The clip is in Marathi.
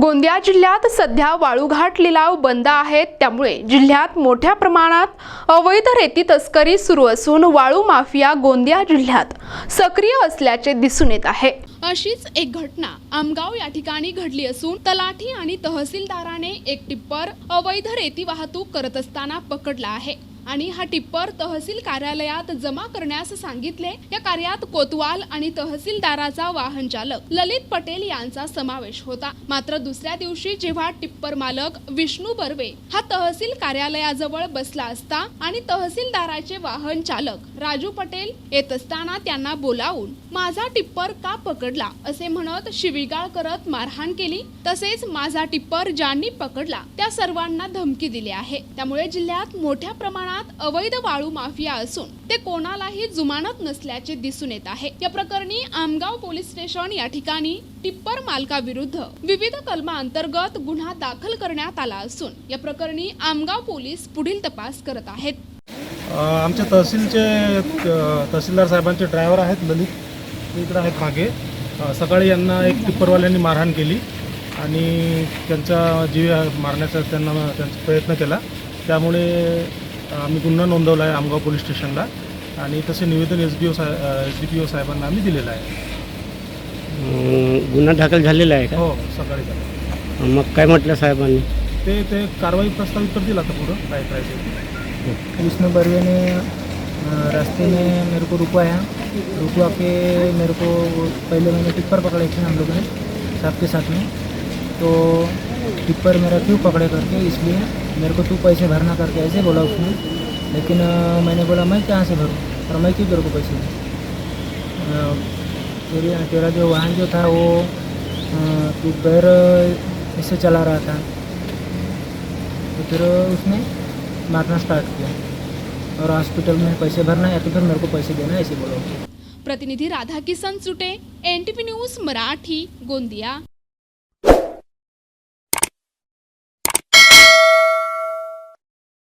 गोंदिया जिल्ह्यात सध्या वाळूघाट लिलाव बंद आहेत. त्यामुळे जिल्ह्यात मोठ्या प्रमाणात अवैध रेती तस्करी सुरू असून वाळू माफिया गोंदिया जिल्ह्यात सक्रिय असल्याचे दिसून येत आहे. अशीच एक घटना आमगाव या ठिकाणी घडली असून तलाठी आणि तहसीलदाराने एक टिप्पर अवैध रेती वाहतूक करत असताना पकडला आहे. आणि हा टिप्पर तहसील कार्यालयात जमा करण्यास सांगितले. या कार्यात कोतवाल आणि तहसीलदाराचा वाहन चालक ललित पटेल यांचा समावेश होता. मात्र दुसऱ्या दिवशी जेव्हा टिप्पर मालक विष्णू बर्वे हा तहसील कार्यालयाजवळ बसला असता आणि तहसीलदाराचे वाहन चालक राजू पटेल येत असताना त्यांना बोलावून माझा टिप्पर का पकडला? असे म्हणत शिवीगाळ करत मारहाण केली. तसेच माझा टिप्पर ज्यांनी पकडला त्या सर्वांना धमकी दिली आहे. त्यामुळे जिल्ह्यात मोठ्या प्रमाणात अवैध वाळू माफिया असून ते कोणालाही जुमानत नसल्याचे दिसून येत आहे. या प्रकरणी आमगाव पोलीस स्टेशन या ठिकाणी टिप्पर मालकाविरुद्ध विविध कलमांतर्गत गुन्हा दाखल करण्यात आला असून या प्रकरणी आमगाव पोलीस पुढील तपास करत आहेत. आमचे आमच्या तहसीलचे तहसीलदार साहेबांचे ड्रायव्हर आहेत ललित. इकडे आहेत मागे. सकाळी यांना एक टिप्परवाल्यांनी मारहाण केली आणि त्यांचा जीव मारण्याचा त्यांना त्यांचा प्रयत्न केला. त्यामुळे आम्ही गुन्हा नोंदवला आहे आमगाव पोलीस स्टेशनला आणि तसे निवेदन एस बी ओ साहेब एस डी पी ओ साहेबांना आम्ही दिलेलं आहे. अं, गुन्हा दाखल झालेला आहे का? हो सकाळी झालं. मग काय म्हटलं साहेबांनी? ते ते कारवाई प्रस्तावित करतील आता पुढं काय करायचं. विष्णु बर्वे ने अ, रास्ते में मेरे को रुकवाया रुकवा के मेरे को पहले मैंने टिप्पर पकड़े थे हम लोग ने साहब के साथ में। तो टिप्पर मेरा क्यों पकड़े करके? इसलिए मेरे को तू पैसे भरना करके ऐसे बोला उसने। लेकिन मैंने बोला, मैं कहाँ से भरूँ? और मैं क्यों तेरे को पैसे दूँ? तेरी, तेरा जो वाहन जो था वो तू पैर इससे चला रहा था। तो फिर उसने मारना स्टार्ट किया। और हॉस्पिटल में पैसे भरना या तो फिर मेरे को पैसे देना ऐसे बोला प्रतिनिधि प्रतिनिधी Radhakisan Sute N T news, Marathi, Gondia.